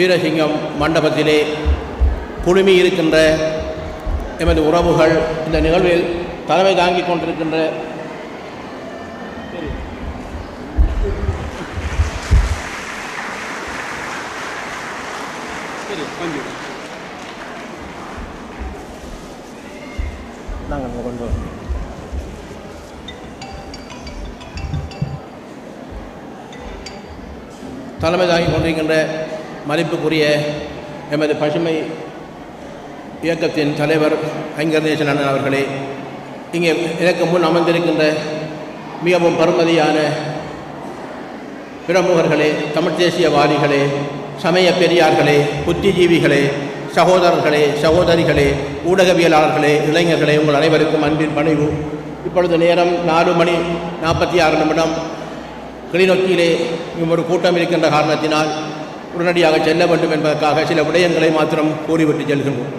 வீரசிங்கம் மண்டபத்திலே குழுமி இருக்கின்ற எமது உறவுகள் இந்த நிகழ்வில் தலைமை தாங்கிக் கொண்டிருக்கின்ற நாங்கள் கொண்டு வரோம். தலைமை தாங்கிக் கொண்டிருக்கின்ற மதிப்புக்குரிய எமது பசுமை இயக்கத்தின் தலைவர் ஐங்கர்நேசன் அண்ணன் அவர்களே இங்கே எனக்கு முன் அமர்ந்திருக்கின்ற மிகவும் பருமதியான பிரமுகர்களே தமிழ் தேசியவாதிகளே சமய பெரியார்களே புத்திஜீவிகளே சகோதரர்களே சகோதரிகளே ஊடகவியலாளர்களே இளைஞர்களே உங்கள் அனைவருக்கும் அன்பின் பணிவு. இப்பொழுது நேரம் நாலு மணி நாற்பத்தி ஆறு நிமிடம். கிளிநொச்சியிலே ஒரு கூட்டம் இருக்கின்ற காரணத்தினால் உடனடியாக செல்ல வேண்டும் என்பதற்காக சில விடயங்களை மாத்திரம் கூறிவிட்டு செல்கின்றோம்.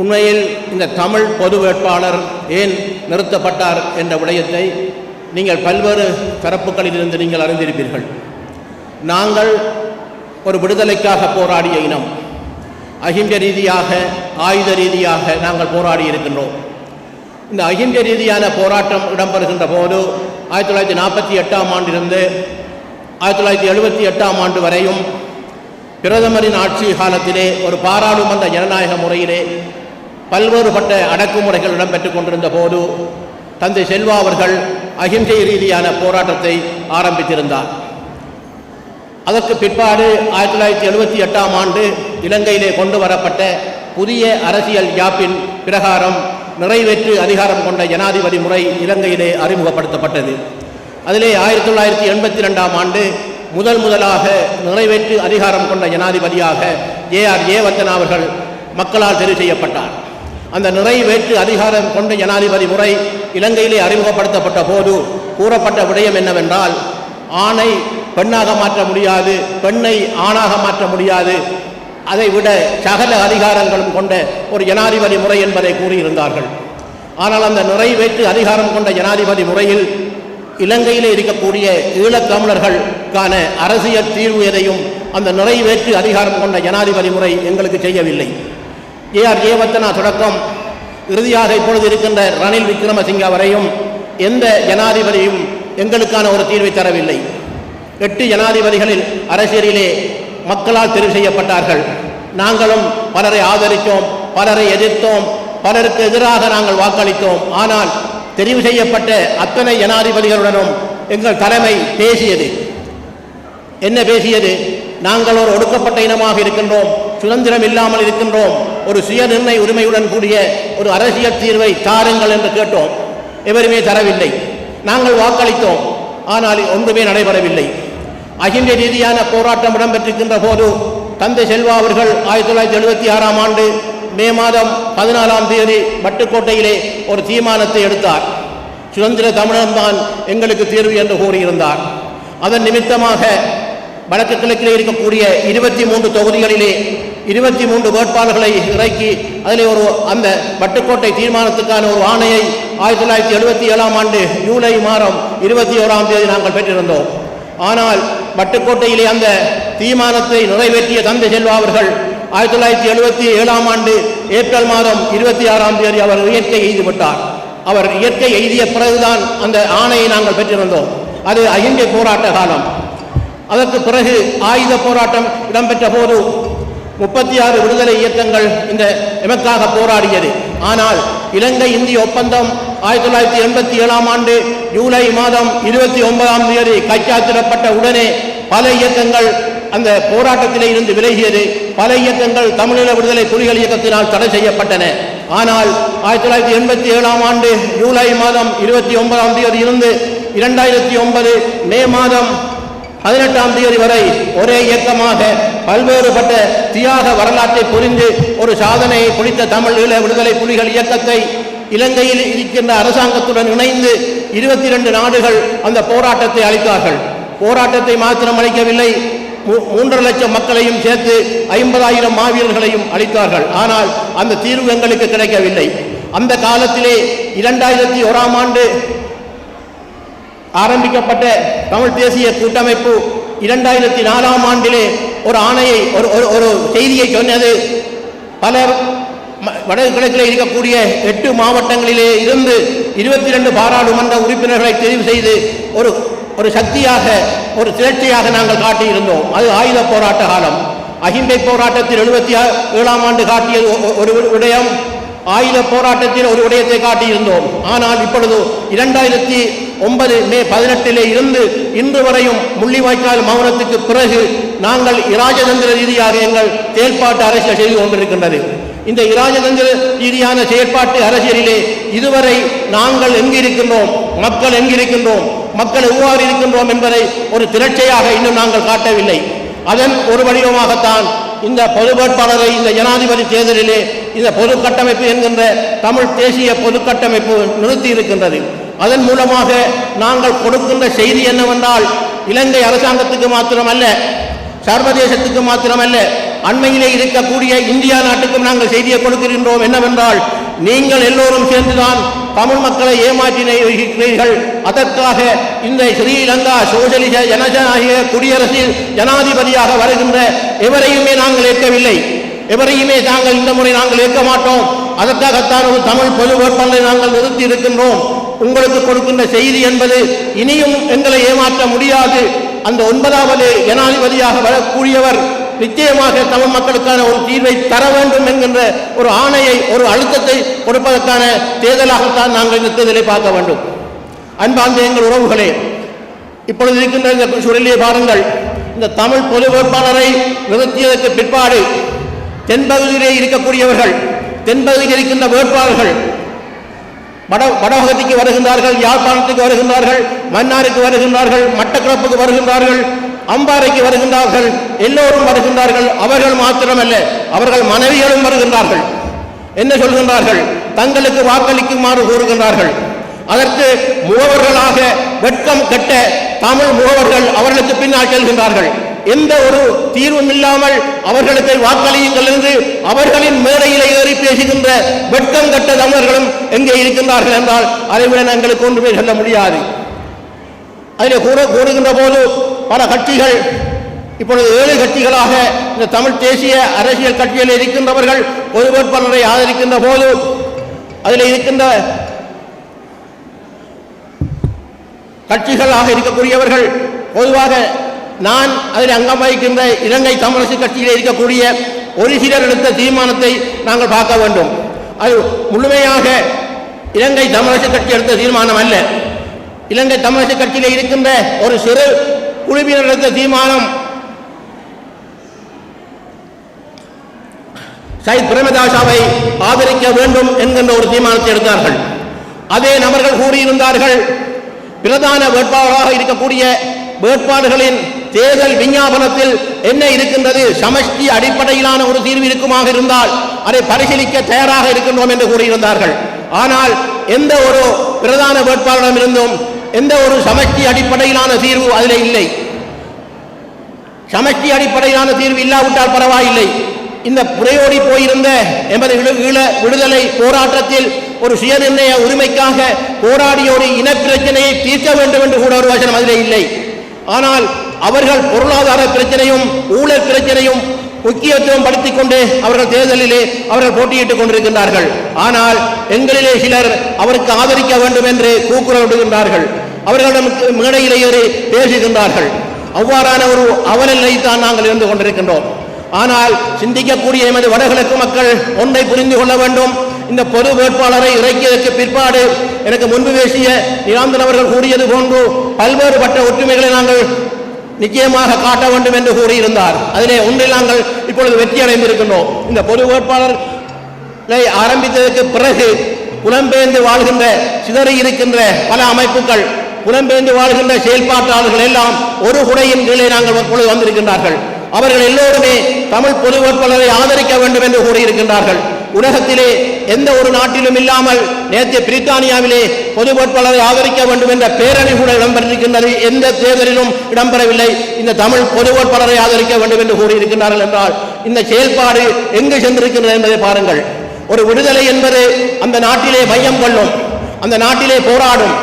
உண்மையில் இந்த தமிழ் பொது வேட்பாளர் ஏன் நிறுத்தப்பட்டார் என்ற விடயத்தை நீங்கள் பல்வேறு தரப்புகளிலிருந்து நீங்கள் அறிந்திருப்பீர்கள். நாங்கள் ஒரு விடுதலைக்காக போராடிய இனம். அகிம்ச ரீதியாக ஆயுத ரீதியாக நாங்கள் போராடி இருக்கின்றோம். இந்த அகிம்ச ரீதியான போராட்டம் இடம்பெறுகின்ற போது ஆயிரத்தி தொள்ளாயிரத்தி நாற்பத்தி எட்டாம் ஆண்டிலிருந்து ஆயிரத்தி தொள்ளாயிரத்தி எழுபத்தி எட்டாம் ஆண்டு வரையும் பிரதமரின் ஆட்சி காலத்திலே ஒரு பாராளுமன்ற ஜனநாயக முறையிலே பல்வேறுபட்ட அடக்குமுறைகள் இடம்பெற்றுக் கொண்டிருந்த போது தந்தை செல்வா அவர்கள் அகிம்சை ரீதியான போராட்டத்தை ஆரம்பித்திருந்தார். அதற்கு பிற்பாடு ஆயிரத்தி தொள்ளாயிரத்தி எழுபத்தி எட்டாம் ஆண்டு இலங்கையிலே கொண்டு வரப்பட்ட புதிய அரசியல் யாப்பின் பிரகாரம் நிறைவேற்று அதிகாரம் கொண்ட ஜனாதிபதி முறை இலங்கையிலே அறிமுகப்படுத்தப்பட்டது. அதிலே ஆயிரத்தி தொள்ளாயிரத்தி எண்பத்தி ரெண்டாம் ஆண்டு முதல் முதலாக நிறைவேற்று அதிகாரம் கொண்ட ஜனாதிபதியாக ஏ ஆர் ஏவத்தன் அவர்கள் மக்களால் தெரிவு செய்யப்பட்டார். அந்த நிறைவேற்று அதிகாரம் கொண்ட ஜனாதிபதி முறை இலங்கையிலே அறிமுகப்படுத்தப்பட்ட போது கூறப்பட்ட விடயம் என்னவென்றால் ஆணை பெண்ணாக மாற்ற முடியாது பெண்ணை ஆணாக மாற்ற முடியாது அதை விட சகல அதிகாரங்களும் கொண்ட ஒரு ஜனாதிபதி முறை என்பதை கூறியிருந்தார்கள். ஆனால் அந்த நிறைவேற்று அதிகாரம் கொண்ட ஜனாதிபதி முறையில் இலங்கையில் இருக்கக்கூடிய ஈழத்தமிழர்களுக்கான அரசியல் தீர்வு எதையும் அந்த நிறைவேற்று அதிகாரம் கொண்ட ஜனாதிபதி முறை எங்களுக்கு செய்யவில்லை. ஏஆர் ஆர் தொடக்கம். இறுதியாக இப்பொழுது இருக்கின்ற ரணில் விக்ரமசிங்க வரையும் எந்த ஜனாதிபதியும் எங்களுக்கான ஒரு தீர்வை தரவில்லை. எட்டு ஜனாதிபதிகளில் அரசியலிலே மக்களால் தெரிவு செய்யப்பட்டார்கள். நாங்களும் பலரை ஆதரித்தோம் பலரை எதிர்த்தோம் பலருக்கு எதிராக நாங்கள் வாக்களித்தோம். ஆனால் தெரிவு செய்யப்பட்ட அத்தனை ஜனாதிபதிகளுடனும் எங்கள் தலைமை பேசியது. என்ன பேசியது? நாங்கள் ஒரு ஒடுக்கப்பட்ட இனமாக இருக்கின்றோம் சுதந்திரம் இல்லாமல் இருக்கின்றோம் ஒரு சுயநிர்ணய உரிமையுடன் கூடிய ஒரு அரசியல் தீர்வை தாருங்கள் என்று கேட்டோம். எவருமே தரவில்லை. நாங்கள் வாக்களித்தோம் ஆனால் ஒன்றுமே நடைபெறவில்லை. அகிம்சை ரீதியான போராட்டம் இடம்பெற்றிருக்கின்ற போது தந்தை செல்வா அவர்கள் ஆயிரத்தி தொள்ளாயிரத்தி எழுபத்தி ஆறாம் ஆண்டு மே மாதம் பதினாலாம் தேதி வட்டுக்கோட்டையிலே ஒரு தீர்மானத்தை எடுத்தார். சுதந்திர தமிழன்தான் எங்களுக்கு தீர்வு என்று கூறியிருந்தார். அதன் நிமித்தமாக வடக்கு கிழக்கிலே இருக்கக்கூடிய இருபத்தி மூன்று தொகுதிகளிலே இருபத்தி மூன்று வேட்பாளர்களை இறக்கி அதில் ஒரு அந்த வட்டுக்கோட்டை தீர்மானத்துக்கான ஒரு ஆணையை ஆயிரத்தி தொள்ளாயிரத்தி எழுபத்தி ஏழாம் ஆண்டு ஜூலை மாதம் இருபத்தி ஓராம் தேதி நாங்கள் பெற்றிருந்தோம். ஆனால் வட்டுக்கோட்டையிலே அந்த தீர்மானத்தை நிறைவேற்றிய தந்தை செல்வா அவர்கள் ஆயிரத்தி தொள்ளாயிரத்தி எழுபத்தி ஏழாம் ஆண்டு ஏப்ரல் மாதம் இருபத்தி ஆறாம் தேதி அவர் இயற்கை எய்துவிட்டார் அவர் இயற்கை எய்திய பிறகுதான் அந்த ஆணையை நாங்கள் பெற்றிருந்தோம். அது அகிங்கை போராட்ட காலம். அதற்கு பிறகு ஆயுத போராட்டம் இடம்பெற்ற போது முப்பத்தி ஆறு விடுதலை இயக்கங்கள் இந்த எமக்காக போராடியது. ஆனால் இலங்கை இந்திய ஒப்பந்தம் ஆயிரத்தி தொள்ளாயிரத்தி எண்பத்தி ஏழாம் ஆண்டு ஜூலை மாதம் இருபத்தி ஒன்பதாம் தேதி கைச்சாத்திடப்பட்ட உடனே பல இயக்கங்கள் அந்த போராட்டத்திலே இருந்து விலகியது. பல இயக்கங்கள் தமிழீழ விடுதலை புலிகள் இயக்கத்தினால் தடை செய்யப்பட்டன. ஆனால் ஆயிரத்தி தொள்ளாயிரத்தி எண்பத்தி ஏழாம் ஆண்டு ஜூலை மாதம் இருபத்தி ஒன்பதாம் தேதி இருந்து இரண்டாயிரத்தி ஒன்பது மே மாதம் பதினெட்டாம் தேதி வரை ஒரே இயக்கமாக பல்வேறுபட்ட தியாக வரலாற்றை புரிந்து ஒரு சாதனையை புரித்த தமிழீழ விடுதலை புலிகள் இயக்கத்தை இலங்கையில் இருக்கின்ற அரசாங்கத்துடன் இணைந்து இருபத்தி இரண்டு நாடுகள் அந்த போராட்டத்தை அளித்தார்கள். போராட்டத்தை மாத்திரம் அளிக்கவில்லை மூன்றரை லட்சம் மக்களையும் சேர்த்து ஐம்பதாயிரம் மாவீரர்களையும் அளித்தார்கள். ஆனால் அந்த தீர்வு எங்களுக்கு கிடைக்கவில்லை. அந்த காலத்திலே இரண்டாயிரத்தி ஓராம் ஆண்டு ஆரம்பிக்கப்பட்ட தமிழ் தேசிய கூட்டமைப்பு இரண்டாயிரத்தி நாலாம் ஆண்டிலே ஒரு ஆணையை ஒரு ஒரு ஒரு செய்தியை சொன்னது. பலர் வடகிழக்கில் இருக்கக்கூடிய எட்டு மாவட்டங்களிலே இருந்து இருபத்தி ரெண்டு பாராளுமன்ற உறுப்பினர்களை தெரிவு செய்து ஒரு ஒரு சக்தியாக ஒரு சுழற்சியாக நாங்கள் காட்டியிருந்தோம். அது ஆயுத போராட்ட காலம். அகிம்சை போராட்டத்தில் எழுபத்தி ஏழாம் ஆண்டு காட்டியது ஒரு விடயம் ஆயுத போராட்டத்தில் ஒரு விடயத்தை காட்டியிருந்தோம். ஆனால் இப்பொழுது இரண்டாயிரத்தி ஒன்பது மே பதினெட்டிலே இருந்து இன்று வரையும் முள்ளிவாய்க்கால் மௌனத்துக்கு பிறகு நாங்கள் இராஜதந்திர ரீதியாக எங்கள் செயல்பாட்டு அரசியல் செய்து கொண்டிருக்கின்றது. இந்த இராஜதந்திர ரீதியான செயற்பாட்டு அரசியலிலே இதுவரை நாங்கள் எங்கிருக்கின்றோம்? மக்கள் எங்கிருக்கின்றோம்? மக்கள் எவ்வாறு இருக்கின்றோம் என்பதை ஒரு திரட்சியாக இன்னும் நாங்கள் காட்டவில்லை. அதன் ஒரு வடிவமாகத்தான் இந்த பொது வேட்பாளரை இந்த ஜனாதிபதி தேர்தலிலே இந்த பொது கட்டமைப்பு என்கின்ற தமிழ் தேசிய பொது கட்டமைப்பு நிறுத்தி இருக்கின்றது அதன் மூலமாக நாங்கள் கொடுக்கின்ற செய்தி என்னவென்றால் இலங்கை அரசாங்கத்துக்கு மாத்திரமல்ல சர்வதேசத்துக்கு மாத்திரமல்ல அண்மையிலே இருக்கக்கூடிய இந்தியா நாட்டுக்கும் நாங்கள் செய்தியை கொடுக்கின்றோம். என்னவென்றால் நீங்கள் எல்லோரும் சேர்ந்துதான் தமிழ் மக்களை ஏமாற்றினீர்கள் அதற்காக இந்த ஸ்ரீலங்கா சோசலிச ஜனநாயக குடியரசில் ஜனாதிபதியாக வருகின்ற எவரையுமே நாங்கள் ஏற்கவில்லை. எவரையுமே நாங்கள் இந்த முறை நாங்கள் ஏற்க மாட்டோம். அதற்காகத்தான் ஒரு தமிழ் பொது வேட்பாளரை நாங்கள் நிறுத்தி இருக்கின்றோம். உங்களுக்கு கொடுக்கின்ற செய்தி என்பது இனியும் எங்களை ஏமாற்ற முடியாது. அந்த ஒன்பதாவது ஜனாதிபதியாக வரக்கூடியவர் நிச்சயமாக தமிழ் மக்களுக்கான ஒரு தீர்வை தர வேண்டும் என்கின்ற ஒரு ஆணையை ஒரு அழுத்தத்தை கொடுப்பதற்கான தேர்தலாகத்தான் நாங்கள் இந்த தேர்தலை பார்க்க வேண்டும். அன்பார்ந்த எங்கள் உறவுகளே இப்பொழுது இருக்கின்ற இந்த சுழலியை பாருங்கள். இந்த தமிழ் பொது வேட்பாளரை நிறுத்தியதற்கு பிற்பாடு தென்பகுதியிலே இருக்கக்கூடியவர்கள் தென்பகுதியில் இருக்கின்ற வேட்பாளர்கள் வட வடபகுதிக்கு வருகின்றார்கள் யாழ்ப்பாணத்துக்கு வருகின்றார்கள் மன்னாருக்கு வருகின்றார்கள் மட்டக்களப்புக்கு வருகின்றார்கள் அம்பாறைக்கு வருகின்றார்கள் எல்லோரும் வருகின்றார்கள் அவர்கள் மாத்திரமல்ல அவர்கள் மனைவிகளும் வருகின்றார்கள். என்ன சொல்கின்றார்கள்? தங்களுக்கு வாக்களிக்குமாறு கூறுகின்றார்கள். அதற்கு முகவர்களாக வெட்கம் கெட்ட தமிழ் முகவர்கள் அவர்களுக்கு பின்னால் செல்கின்றார்கள். எந்த ஒரு தீர்வும் இல்லாமல் அவர்களுக்கு வாக்களியுங்கள் என்று அவர்களின் மேடையிலே ஏறி பேசுகின்ற வெட்கம் கட்ட தமிழர்களும் எங்கே இருக்கின்றார்கள் என்றால் அதை விட எங்களுக்கு ஒன்றுமே சொல்ல முடியாது. அதில் கூற கூறுகின்ற போது பல கட்சிகள் இப்பொழுது ஏழு கட்சிகளாக இந்த தமிழ் தேசிய அரசியல் கட்சியில் இருக்கின்றவர்கள் ஒரு வேட்பாளரை ஆதரிக்கின்ற போது அதில் இருக்கின்ற கட்சிகளாக இருக்கக்கூடியவர்கள் பொதுவாக நான் அதில் அங்கம் வகிக்கின்ற இலங்கை தமிழரசு கட்சியில் இருக்கக்கூடிய ஒரு சிலர் எடுத்த தீர்மானத்தை நாங்கள் பார்க்க வேண்டும். அது முழுமையாக இலங்கை தமிழரசு கட்சி எடுத்த தீர்மானம் அல்ல. இலங்கை தமிழரசு கட்சியில் இருக்கின்ற ஒரு சிறு குழுவினர் எடுத்த தீர்மானம் சைத் பிரேமதாசாவை ஆதரிக்க வேண்டும் என்கின்ற ஒரு தீர்மானத்தை எடுத்தார்கள். அதே நபர்கள் கூறியிருந்தார்கள் பிரதான வேட்பாளராக இருக்கக்கூடிய வேட்பாளர்களின் தேர்தல் விஞ்ஞாபனத்தில் என்ன இருக்கின்றது? சமஷ்டி அடிப்படையிலான ஒரு தீர்வு இருக்குமாக இருந்தால் அதை பரிசீலிக்க தயாராக இருக்கின்றோம் என்று கூறியிருந்தார்கள். ஆனால் எந்த ஒரு பிரதான வேட்பாளரிடம் இருந்தும் எந்த ஒரு சமஷ்டி அடிப்படையிலான தீர்வு அதில் இல்லை. சமஷ்டி அடிப்படையிலான தீர்வு இல்லாவிட்டால் பரவாயில்லை. இந்த புறையோடி போயிருந்த எமது ஈழ விடுதலை போராட்டத்தில் ஒரு சுயநிர்ணய உரிமைக்காக போராடிய ஒரு இனப்பிரச்சனையை தீர்க்க வேண்டும் என்று கூட ஒரு வசனம் அதிலே இல்லை. ஆனால் அவர்கள் பொருளாதார பிரச்சனையும் ஊழல் பிரச்சனையும் முக்கியத்துவம் படுத்திக் கொண்டு அவர்கள் தேர்தலிலே அவர்கள் போட்டியிட்டுக் கொண்டிருக்கின்றார்கள். ஆனால் எங்களிலே சிலர் அவருக்கு ஆதரிக்க வேண்டும் என்று கூக்குரல் விடுகின்றார்கள். அவர்களிடம் மேடையிலே ஏறி பேசுகின்றார்கள். அவ்வாறான ஒரு அவலநிலை தான் நாங்கள் இருந்து கொண்டிருக்கின்றோம். ஆனால் சிந்திக்கக்கூடிய எமது வடகிழக்கு மக்கள் ஒன்றை புரிந்து கொள்ள வேண்டும். இந்த பொது வேட்பாளரை இறக்கியதற்கு பிற்பாடு எனக்கு முன்பு பேசிய நிராந்தன் அவர்கள் கூறியது போன்று பல்வேறுபட்ட ஒற்றுமைகளை நாங்கள் நிச்சயமாக காட்ட வேண்டும் என்று கூறியிருந்தார். அதிலே ஒன்றில் நாங்கள் இப்பொழுது வெற்றி அடைந்திருக்கின்றோம். இந்த பொது வேட்பாளரை ஆரம்பித்ததற்கு பிறகு புலம்பெயர்ந்து வாழ்கின்ற சிதறி இருக்கின்ற பல அமைப்புகள் புலம்பெயர்ந்து வாழ்கின்ற செயல்பாட்டாளர்கள் எல்லாம் ஒரு குடையின் கீழே நாங்கள் இப்பொழுது வந்திருக்கின்றார்கள். அவர்கள் எல்லோருமே தமிழ் பொது வேட்பாளரை ஆதரிக்க வேண்டும் என்று கூறியிருக்கின்றார்கள். உலகத்திலே எந்த ஒரு நாட்டிலும் இல்லாமல் நேற்று பிரித்தானியாவிலே பொது வேட்பாளரை ஆதரிக்க வேண்டும் என்ற பேரணி கூட இடம்பெற்றிருக்கின்றது. எந்த தேர்தலிலும் இடம்பெறவில்லை. இந்த தமிழ் பொது வேட்பாளரை ஆதரிக்க வேண்டும் என்று கூறியிருக்கின்றார்கள் என்றால் இந்த செயல்பாடு எங்கு சென்றிருக்கின்றது என்பதை பாருங்கள். ஒரு விடுதலை என்பது அந்த நாட்டிலே மையம் கொள்ளும் அந்த நாட்டிலே போராடும்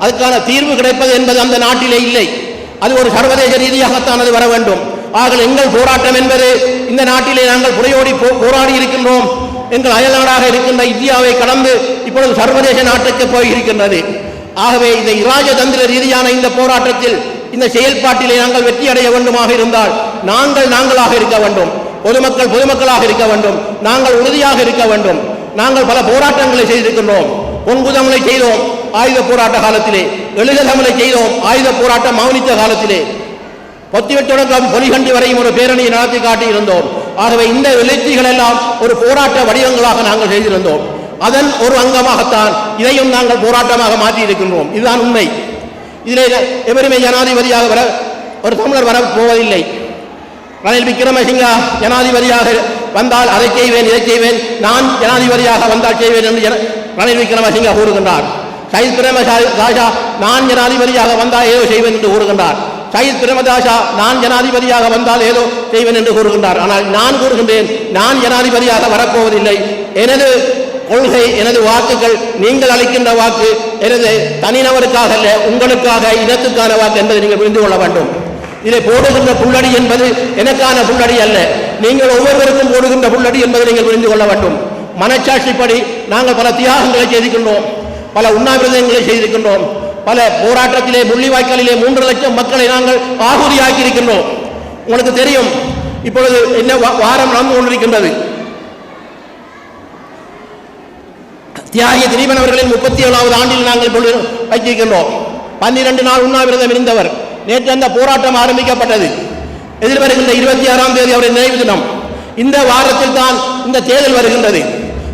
அதுக்கான தீர்வு கிடைப்பது என்பது அந்த நாட்டிலே இல்லை. அது ஒரு சர்வதேச ரீதியாகத்தான் அது வர வேண்டும். ஆக எங்கள் போராட்டம் என்பது இந்த நாட்டிலே நாங்கள் புறையோடி போ- போராடி இருக்கின்றோம். எங்கள் அயல்நாடாக இருக்கின்ற இந்தியாவை கடந்து இப்பொழுது சர்வதேச நாட்டுக்கு போய் இருக்கின்றது ஆகவே இந்த இராஜதந்திர ரீதியான இந்த போராட்டத்தில் இந்த செயல்பாட்டிலே நாங்கள் வெற்றி அடைய வேண்டுமாக இருந்தால் நாங்கள் நாங்களாக இருக்க வேண்டும். பொதுமக்கள் பொதுமக்களாக இருக்க வேண்டும். நாங்கள் உறுதியாக இருக்க வேண்டும். நாங்கள் பல போராட்டங்களை செய்திருக்கின்றோம். பொங்குதமலை செய்தோம். ஆயுத போராட்ட காலத்திலே எழுத தமிழை செய்தோம் ஆயுத போராட்டம் மௌனித்த காலத்திலே. பொத்திவெட்டுடன் பொலிகண்டி வரையும் ஒரு பேரணியை நடத்தி காட்டியிருந்தோம். ஆகவே இந்த எழுச்சிகள் எல்லாம் ஒரு போராட்ட வடிவங்களாக நாங்கள் செய்திருந்தோம். அதன் ஒரு அங்கமாகத்தான் இதையும் நாங்கள் போராட்டமாக மாற்றி இருக்கின்றோம் இதுதான் உண்மை. இதிலே எவருமே ஜனாதிபதியாக வர ஒரு தமிழர் வர போவதில்லை. ரணில் விக்ரமசிங்கா ஜனாதிபதியாக வந்தால் அதை செய்வேன் இதை செய்வேன். நான் ஜனாதிபதியாக வந்தால் செய்வேன் என்று ரணில் விக்ரமசிங்கா கூறுகின்றார். சயித் பிரேமதாசா நான் ஜனாதிபதியாக வந்தால் ஏதோ செய்வேன் என்று கூறுகின்றார். சயித் பிரேமதாஷா நான் ஜனாதிபதியாக வந்தால் ஏதோ செய்வேன் என்று கூறுகின்றார். ஆனால் நான் கூறுகின்றேன் நான் ஜனாதிபதியாக வரப்போவதில்லை. எனது கொள்கை எனது வாக்குகள் நீங்கள் அளிக்கின்ற வாக்கு எனது தனிநபருக்காக அல்ல உங்களுக்காக இனத்துக்கான வாக்கு என்பதை நீங்கள் புரிந்து கொள்ள வேண்டும். இதை போடுகின்ற புள்ளடி என்பது எனக்கான புள்ளடி அல்ல. நீங்கள் ஒவ்வொருவருக்கும் போடுகின்ற புள்ளடி என்பதை நீங்கள் புரிந்து கொள்ள வேண்டும். மனச்சாட்சிப்படி நாங்கள் பல தியாகங்களை செய்திருக்கின்றோம் பல உண்ணாவிரதங்களை செய்திருக்கின்றோம். பல போராட்டத்திலே முள்ளிவாய்க்காலிலே மூன்று லட்சம் மக்களை நாங்கள் ஆகுதியாக்கி இருக்கின்றோம் உங்களுக்கு தெரியும் இப்பொழுது என்ன வாரம் நடந்து கொண்டிருக்கின்றது. தியாகி திலீபன் அவர்களின் முப்பத்தி ஏழாவது ஆண்டில் நாங்கள் வைத்திருக்கின்றோம். பன்னிரண்டு நாள் உண்ணாவிரதம் இருந்தவர். நேற்று அந்த போராட்டம் ஆரம்பிக்கப்பட்டது. எதிர்வருகின்ற இருபத்தி ஆறாம் தேதி அவருடைய நினைவு தினம். இந்த வாரத்தில் தான் இந்த தேர்தல் வருகின்றது.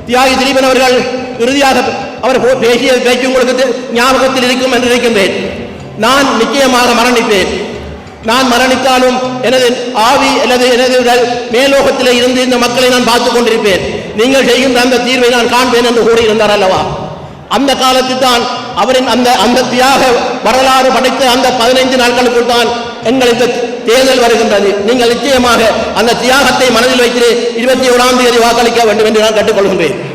தியாகி திலீபன் அவர்கள் இறுதியாக அவர் போ- பேசிய பேச்சு உங்களுக்கு ஞாபகத்தில் இருக்கும் என்று நினைக்கின்றேன். நான் நிச்சயமாக மரணிப்பேன். நான் மரணித்தாலும் எனது ஆவி அல்லது எனது உடல் மேலோகத்திலே இருந்து இந்த மக்களை நான் பார்த்துக் கொண்டிருப்பேன். நீங்கள் செய்கின்ற அந்த தீர்வை நான் காண்பேன் என்று கூறியிருந்தார் அல்லவா? அந்த காலத்தில் தான் அவரின் அந்த அந்த தியாக வரலாறு படைத்த அந்த பதினைந்து நாட்களுக்குள் தான் எங்கள் இந்த தேர்தல் வருகின்றது. நீங்கள் நிச்சயமாக அந்த தியாகத்தை மனதில் வைத்து இருபத்தி ஓராம் தேதி வாக்களிக்க வேண்டும் என்று நான் கேட்டுக்கொள்கின்றேன்.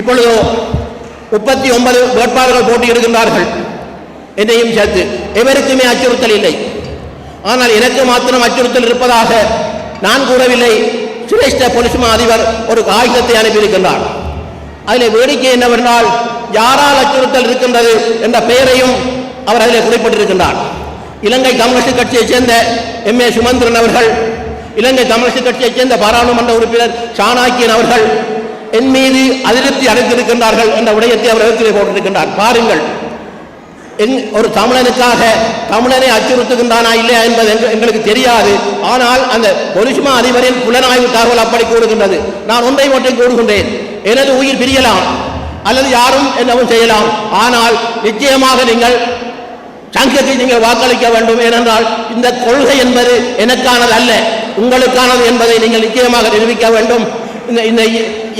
இப்பொழுது முப்பத்தி ஒன்பது வேட்பாளர்கள் போட்டியிடுகின்றார்கள். என்னையும் சேர்த்து. எவருக்குமே அச்சுறுத்தல் இல்லை. ஆனால் எனக்கு மாத்திரம் அச்சுறுத்தல் இருப்பதாக நான் கூறவில்லை. சிரேஷ்ட போலீஸ் மா அதிபர் ஒரு காகிதத்தை அனுப்பியிருக்கின்றார். அதில் வேடிக்கை என்னவென்றால் யாரால் அச்சுறுத்தல் இருக்கின்றது என்ற பெயரையும் அவர் அதில் குறிப்பிட்டிருக்கின்றார். இலங்கை கம்யூனிஸ்ட் கட்சியைச் சேர்ந்த எம் ஏ சுமந்திரன் அவர்கள் இலங்கை கம்யூனிஸ்ட் கட்சியைச் சேர்ந்த பாராளுமன்ற உறுப்பினர் சாணாக்கியன் அவர்கள் என் மீது அதிருப்தி அடைந்திருக்கின்றார்கள் என்ற விடயத்தை அவர் எழுத்திலே போட்டிருக்கின்றார். பாருங்கள். என் ஒரு தமிழனுக்காக தமிழனை அச்சுறுத்துகின்றானா இல்லையா என்பது எங்க- எங்களுக்கு தெரியாது. ஆனால் அந்த பொலிசுமா அதிபரின் புலனாய்வு தகவல் அப்படி கூறுகின்றது. நான் ஒன்றை மட்டும் கூறுகின்றேன். எனது உயிர் பிரியலாம். அல்லது யாரும் என்னவும் செய்யலாம். ஆனால் நிச்சயமாக நீங்கள் சங்கத்தை நீங்கள் வாக்களிக்க வேண்டும். ஏனென்றால் இந்த கொள்கை என்பது எனக்கானது அல்ல உங்களுக்கானது என்பதை நீங்கள் நிச்சயமாக நிரூபிக்க வேண்டும். இந்த இந்த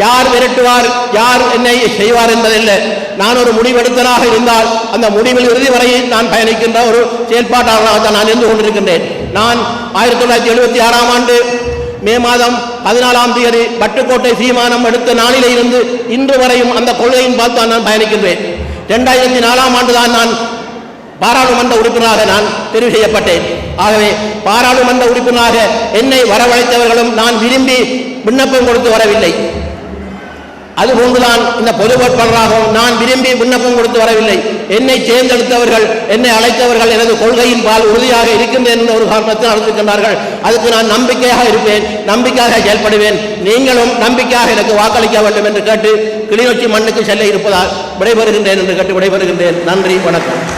யார் விரட்டுவார் யார் என்னை செய்வார் என்பதில்லை. நான் ஒரு முடிவெடுத்தனாக இருந்தால் அந்த முடிவில் இறுதி வரையில் நான் பயணிக்கின்ற ஒரு செயல்பாட்டாளராக தான் நான் இருந்து கொண்டிருக்கின்றேன். நான் ஆயிரத்தி தொள்ளாயிரத்தி எழுபத்தி ஆறாம் ஆண்டு மே மாதம் பதினாலாம் தேதி பட்டுக்கோட்டை சீமானம் எடுத்த நாளிலே இருந்து இன்று வரையும் அந்த கொள்கையின் பார்த்து தான் நான் பயணிக்கின்றேன். ரெண்டாயிரத்தி நாலாம் ஆண்டு தான் நான் பாராளுமன்ற உறுப்பினராக நான் தெரிவு செய்யப்பட்டேன். ஆகவே பாராளுமன்ற உறுப்பினராக என்னை வரவழைத்தவர்களும் நான் விரும்பி விண்ணப்பம் கொடுத்து வரவில்லை. அதுபோன்றுதான் இந்த பொது வேட்பாளராகவும் நான் விரும்பி விண்ணப்பம் கொடுத்து வரவில்லை. என்னை தேர்ந்தெடுத்தவர்கள் என்னை அழைத்தவர்கள் எனது கொள்கையின் பால் உறுதியாக இருக்கின்றேன் என்ற ஒரு காரணத்தில் நடந்திருக்கின்றார்கள் அதுக்கு நான் நம்பிக்கையாக இருப்பேன் நம்பிக்கையாக செயல்படுவேன். நீங்களும் நம்பிக்கையாக எனக்கு வாக்களிக்க வேண்டும் என்று கேட்டு கிளிநொச்சி மண்ணுக்கு செல்ல இருப்பதால் விடைபெறுகின்றேன் என்று கேட்டு விடைபெறுகின்றேன். நன்றி வணக்கம்.